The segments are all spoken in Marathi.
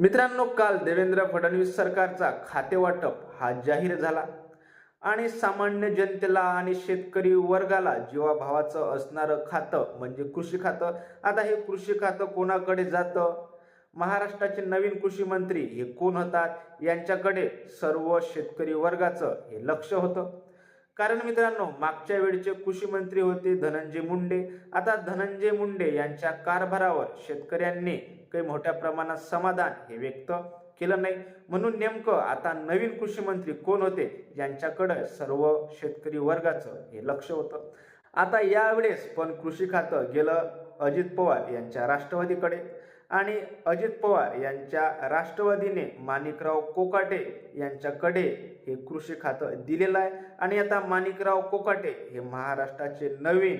मित्रांनो काल देवेंद्र फडणवीस सरकारचा खातेवाटप हा जाहीर झाला. आणि सामान्य जनतेला आणि शेतकरी वर्गाला जीवाभावाचं असणारं खातं म्हणजे कृषी खातं. आता हे कृषी खातं कोणाकडे जातं? महाराष्ट्राचे नवीन कृषी मंत्री हे कोण होतात? यांच्याकडे सर्व शेतकरी वर्गाचं हे लक्ष होतं. कारण मित्रांनो मागच्या वेळचे कृषी मंत्री होते धनंजय मुंडे. आता धनंजय मुंडे यांच्या कारभारावर शेतकऱ्यांनी काही मोठ्या प्रमाणात समाधान हे व्यक्त केलं नाही. म्हणून नेमकं आता नवीन कृषी मंत्री कोण होते यांच्याकडे सर्व शेतकरी वर्गाचं हे लक्ष होतं. आता यावेळेस पण कृषी खातं गेलं अजित पवार यांच्या राष्ट्रवादीकडे आणि अजित पवार यांच्या राष्ट्रवादीने माणिकराव कोकाटे यांच्याकडे हे कृषी खातं दिलेलं आहे. आणि आता माणिकराव कोकाटे हे महाराष्ट्राचे नवीन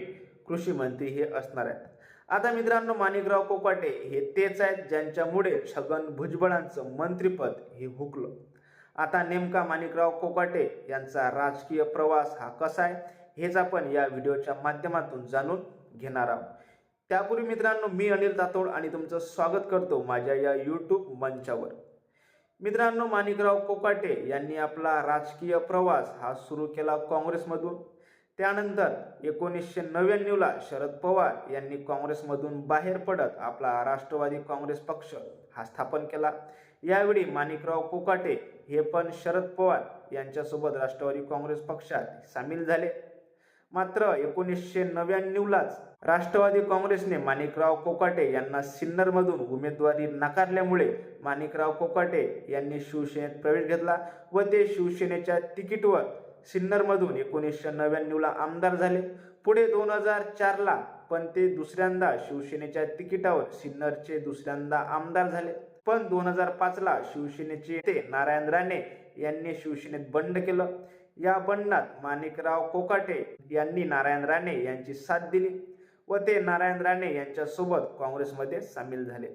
कृषी मंत्री हे असणार आहेत. आता मित्रांनो माणिकराव कोकाटे हे तेच आहेत ज्यांच्यामुळे छगन भुजबळांचं मंत्रिपद हे हुकलं. आता नेमका माणिकराव कोकाटे यांचा राजकीय प्रवास हा कसा आहे हेच आपण या व्हिडिओच्या माध्यमातून जाणून घेणार आहोत. त्यापूर्वी मित्रांनो मी अनिल तातोड आणि तुमचं स्वागत करतो माझ्या या यूट्यूब मंचावर. मित्रांनो माणिकराव कोकाटे यांनी आपला राजकीय प्रवास हा सुरू केला काँग्रेसमधून. त्यानंतर एकोणीसशे नव्याण्णवला शरद पवार यांनी काँग्रेसमधून बाहेर पडत आपला राष्ट्रवादी काँग्रेस पक्ष हा स्थापन केला. यावेळी माणिकराव कोकाटे हे पण शरद पवार यांच्यासोबत राष्ट्रवादी काँग्रेस पक्षात सामील झाले. मात्र एकोणीसशे नव्याण्णवलाच राष्ट्रवादी काँग्रेसने माणिकराव कोकाटे यांना सिन्नरमधून उमेदवारी नाकारल्यामुळे माणिकराव कोकाटे यांनी शिवसेनेत प्रवेश घेतला व ते शिवसेनेच्या तिकीटवर सिन्नरमधून एकोणीसशे नव्याण्णवला आमदार झाले. पुढे दोन हजार चारला पण ते दुसऱ्यांदा शिवसेनेच्या तिकिटावर सिन्नरचे दुसऱ्यांदा आमदार झाले. पण दोन हजार पाचला शिवसेनेचे ते नारायण राणे यांनी शिवसेनेत बंड केलं. या बंडात माणिकराव कोकाटे यांनी नारायण राणे यांची साथ दिली व ते नारायण राणे यांच्यासोबत काँग्रेसमध्ये सामील झाले.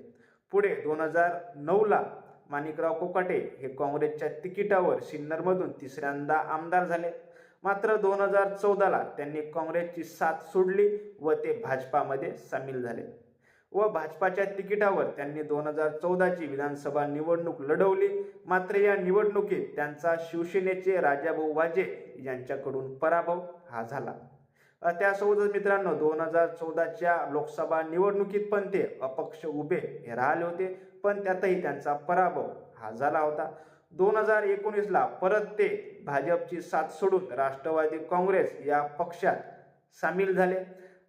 पुढे दोन हजार नऊला माणिकराव कोकाटे हे काँग्रेसच्या तिकिटावर सिन्नरमधून तिसऱ्यांदा आमदार झाले. मात्र दोन हजार चौदाला त्यांनी काँग्रेसची साथ सोडली व ते भाजपामध्ये सामील झाले. व भाजपाच्या तिकिटावर त्यांनी दोन हजार चौदाची विधानसभा निवडणूक लढवली. मात्र या निवडणुकीत त्यांचा शिवसेनेचे राजाभाऊ वाजे यांच्याकडून पराभव हा झाला. त्यासोबतच मित्रांनो दोन हजार चौदाच्या लोकसभा निवडणुकीत पण ते अपक्ष उभे हे राहिले होते पण त्यातही त्यांचा पराभव हा झाला होता. दोन हजार एकोणीसला परत ते भाजपची साथ सोडून राष्ट्रवादी काँग्रेस या पक्षात सामील झाले.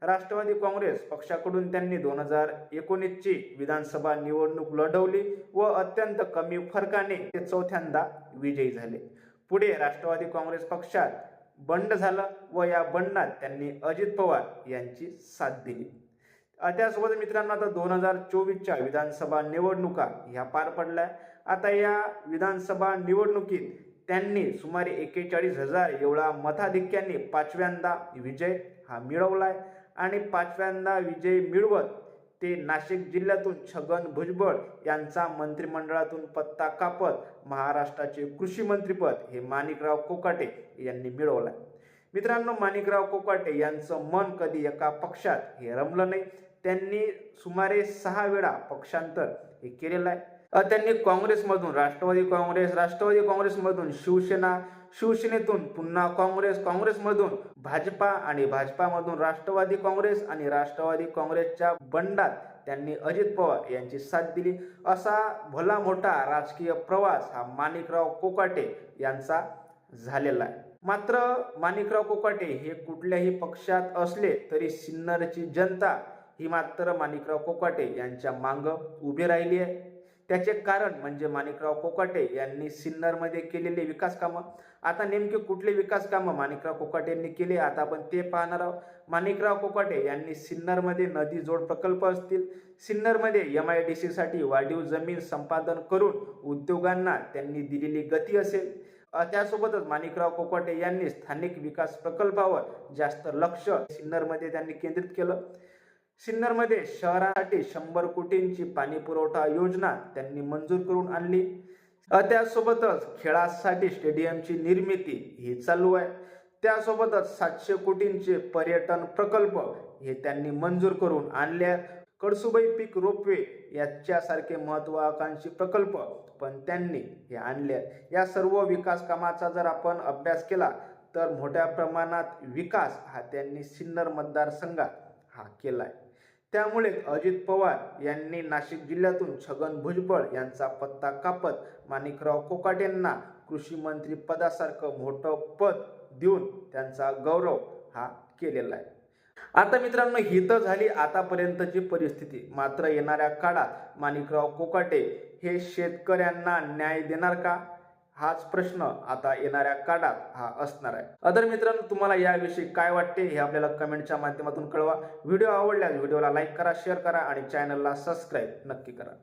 राष्ट्रवादी काँग्रेस पक्षाकडून त्यांनी दोन हजार एकोणीसची विधानसभा निवडणूक लढवली व अत्यंत कमी फरकाने ते चौथ्यांदा विजयी झाले. पुढे राष्ट्रवादी काँग्रेस पक्षात बंड झालं व या बंडात त्यांनी अजित पवार यांची साथ दिली. त्यासोबत मित्रांनो आता दोन हजार चोवीसच्या विधानसभा निवडणुका ह्या पार पडल्या. आता या विधानसभा निवडणुकीत त्यांनी सुमारे एकेचाळीस हजार एवढा मताधिक्यांनी पाचव्यांदा विजय हा मिळवलाय. आणि पाचव्यांदा विजय मिळवत ते नाशिक जिल्ह्यातून छगन भुजबळ यांचा मंत्रिमंडळातून पत्ता कापत महाराष्ट्राचे कृषी मंत्रीपद हे माणिकराव कोकाटे यांनी मिळवलं मित्रांनो माणिकराव कोकाटे यांचं मन कधी एका पक्षात हे रमलं नाही. त्यांनी सुमारे सहा वेळा पक्षांतर हे केलेलं आहे. त्यांनी काँग्रेसमधून राष्ट्रवादी काँग्रेस राष्ट्रवादी काँग्रेसमधून शिवसेना शिवसेनेतून पुन्हा काँग्रेस काँग्रेसमधून भाजपा आणि भाजपामधून राष्ट्रवादी काँग्रेस आणि राष्ट्रवादी काँग्रेसच्या बंडात त्यांनी अजित पवार यांची साथ दिली. असा भला मोठा राजकीय प्रवास हा माणिकराव कोकाटे यांचा झालेला आहे. मात्र माणिकराव कोकाटे हे कुठल्याही पक्षात असले तरी सिन्नरची जनता ही मात्र माणिकराव कोकाटे यांच्या मांग उभी राहिली आहे. त्याचे कारण म्हणजे माणिकराव कोकाटे यांनी सिन्नरमध्ये केलेले विकास कामं. आता नेमके कुठले विकास कामं माणिकराव कोकाटे यांनी केले आता आपण ते पाहणार आहोत. माणिकराव कोकाटे यांनी सिन्नरमध्ये नदी जोड प्रकल्प असतील. सिन्नरमध्ये एम आय डी सीसाठी वाढीव जमीन संपादन करून उद्योगांना त्यांनी दिलेली गती असेल. त्यासोबतच माणिकराव कोकाटे यांनी स्थानिक विकास प्रकल्पावर जास्त लक्ष सिन्नरमध्ये त्यांनी केंद्रित केलं. सिन्नरमध्ये शहरासाठी शंभर कोटींची पाणी पुरवठा योजना त्यांनी मंजूर करून आणली. अ, त्यासोबतच खेळासाठी स्टेडियमची निर्मिती ही चालू आहे. त्यासोबतच सातशे कोटींचे पर्यटन प्रकल्प हे त्यांनी मंजूर करून आणले कडसुबाई पीक रोपवे याच्यासारखे महत्वाकांक्षी प्रकल्प पण त्यांनी हे आणले आहेत. या सर्व विकास कामाचा जर आपण अभ्यास केला तर मोठ्या प्रमाणात विकास हा त्यांनी सिन्नर मतदारसंघात हा केला आहे त्यामुळे अजित पवार यांनी नाशिक जिल्ह्यातून छगन भुजबळ यांचा पत्ता कापत माणिकराव कोकाटेंना कृषी मंत्री पदासारखं मोठं पद देऊन त्यांचा गौरव हा केलेला आहे. आता मित्रांनो ही तर झाली आतापर्यंतची परिस्थिती. मात्र येणाऱ्या काळात माणिकराव कोकाटे हे शेतकऱ्यांना न्याय देणार का? हाच प्रश्न आता येणाऱ्या काळात हा असणार आहे. अदर मित्रांनो तुम्हाला याविषयी काय वाटते हे आपल्याला कमेंटच्या माध्यमातून कळवा. व्हिडिओ आवडल्यास व्हिडिओला लाईक करा शेअर करा आणि चॅनलला सबस्क्राईब नक्की करा.